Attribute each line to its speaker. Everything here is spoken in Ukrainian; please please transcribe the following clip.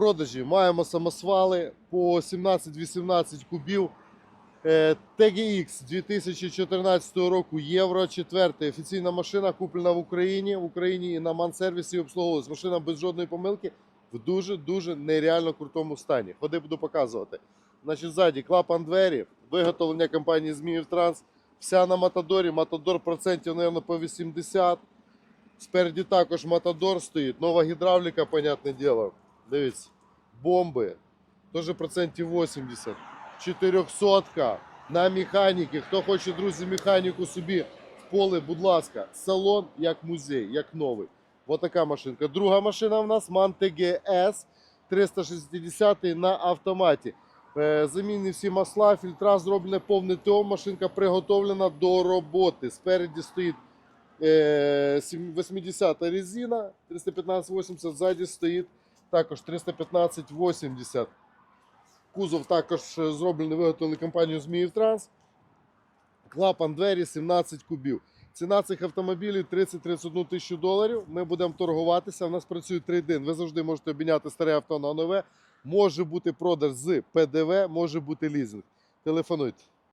Speaker 1: продажі маємо самосвали по 17-18 кубів. Е, TGX 2014 року Євро 4. Офіційна машина куплена в Україні. В Україні і на мансервісі обслуговувалась. Машина без жодної помилки в дуже-дуже нереально крутому стані. Ходи буду показувати. Значить, ззаді клапан двері, виготовлення компанії Зміїв Транс. Вся на Матадорі. Матадор процентів, мабуть, по 80. Спереді також Матадор стоїть. Нова гідравліка, понятне діло. Дивіться, бомби. Теж процентів 80. 400 на механіки. Хто хоче, друзі, механіку собі в поле, будь ласка, салон як музей, як новий. Ось така машинка. Друга машина в нас MAN TGS 360 на автоматі. Е, Замінні всі масла, фільтра зроблене повне ТО. Машинка приготовлена до роботи. Спереді стоїть е, 80 резина 315-80, ззаді стоїть також 315-80. Кузов також е, зроблений, виготовлений компанією Зміїв Транс. Клапан двері 17 кубів. Ціна цих автомобілів 30-31 тисячу доларів. Ми будемо торгуватися. У нас працює трейдин. Ви завжди можете обміняти старе авто на нове. Може бути продаж з ПДВ, може бути лізинг. Телефонуйте.